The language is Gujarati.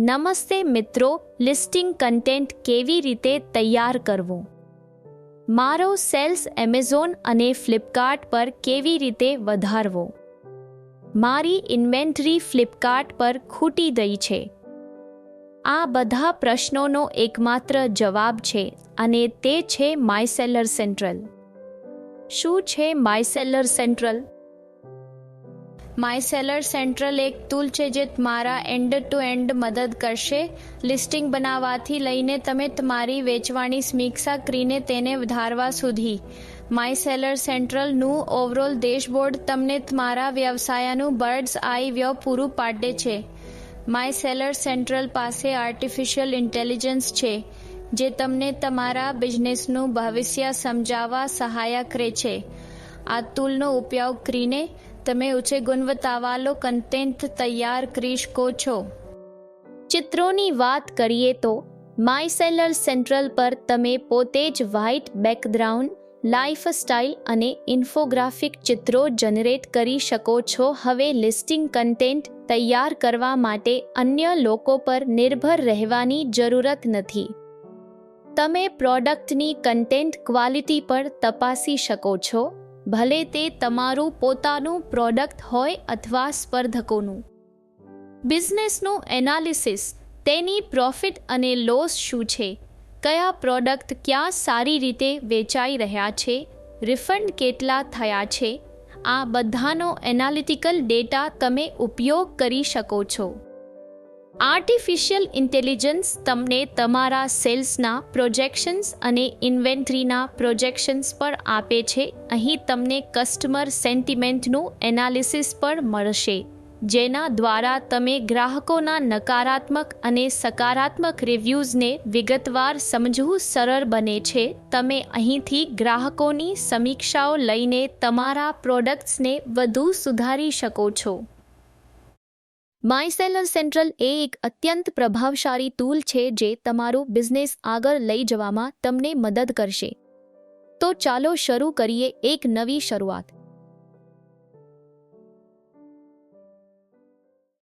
નમસ્તે મિત્રો, લિસ્ટિંગ કન્ટેન્ટ કેવી રીતે તૈયાર કરવો? મારો સેલ્સ એમેઝોન અને ફ્લિપકાર્ટ પર કેવી રીતે વધારવો? મારી ઇન્વેન્ટરી ફ્લિપકાર્ટ પર ખૂટી ગઈ છે. આ બધા પ્રશ્નોનો એકમાત્ર જવાબ છે અને તે છે માય સેલર સેન્ટ્રલ. શું છે my seller central? My seller central એક ટૂલ છે જે તમારા એન્ડ ટુ એન્ડ મદદ કરશે. લિસ્ટિંગ બનાવવાથી લઈને તમે તમારી વેચવાની સમીક્ષા કરીને તેને વધારવા સુધી. માય સેલર સેન્ટ્રલનું ઓવરઓલ ડેશબોર્ડ તમને તમારા વ્યવસાયનું બર્ડ્સ આઈ વ્યવ પૂરું પાડે છે. માય સેલર સેન્ટ્રલ પાસે આર્ટિફિશિયલ ઇન્ટેલિજન્સ છે, જે તમને તમારા બિઝનેસનું ભવિષ્ય સમજાવવા સહાય કરે છે. આ ટૂલનો ઉપયોગ કરીને તમે ઉચ્ચ ગુણવત્તાવાળો કન્ટેન્ટ તૈયાર કરી શકો છો. ચિત્રોની વાત કરીએ તો માય સેલર સેન્ટ્રલ પર તમે પોતે જ વ્હાઇટ બેકગ્રાઉન્ડ લાઈફ સ્ટાઇલ અને ઇન્ફોગ્રાફિક ચિત્રો જનરેટ કરી શકો છો. હવે લિસ્ટિંગ કન્ટેન્ટ તૈયાર કરવા માટે અન્ય લોકો પર નિર્ભર રહેવાની જરૂરત નથી. તમે પ્રોડક્ટની કન્ટેન્ટ ક્વોલિટી પર તપાસી શકો છો. ભલે તે તમારું પોતાનું પ્રોડક્ટ હોય અથવા સ્પર્ધકોનું. બિઝનેસનું એનાલિસિસ તેની પ્રોફિટ અને લોસ શું છે? કયા પ્રોડક્ટ ક્યાં સારી રીતે વેચાઈ રહ્યા છે? રિફંડ કેટલા થયા છે? આ બધાનો એનાલિટિકલ ડેટા તમે ઉપયોગ કરી શકો છો. આર્ટિફિશિયલ ઇન્ટેલિજન્સ તમને તમારા સેલ્સના પ્રોજેક્શન્સ અને ઇન્વેન્ટરીના પ્રોજેક્શન્સ પણ આપે છે. અહીં તમને કસ્ટમર સેન્ટિમેન્ટનું એનાલિસિસ પણ મળશે, જેના દ્વારા તમે ગ્રાહકોના નકારાત્મક અને સકારાત્મક રિવ્યૂઝને વિગતવાર સમજવું સરળ બને છે. તમે અહીંથી ગ્રાહકોની સમીક્ષાઓ લઈને તમારા પ્રોડક્ટ્સને વધુ સુધારી શકો છો. માય સેલર સેન્ટ્રલ એ એક અત્યંત પ્રભાવશાળી ટૂલ છે જે તમારો બિઝનેસ આગળ લઈ જવામાં તમને મદદ કરશે. તો ચાલો શરૂ કરીએ એક નવી શરૂઆત.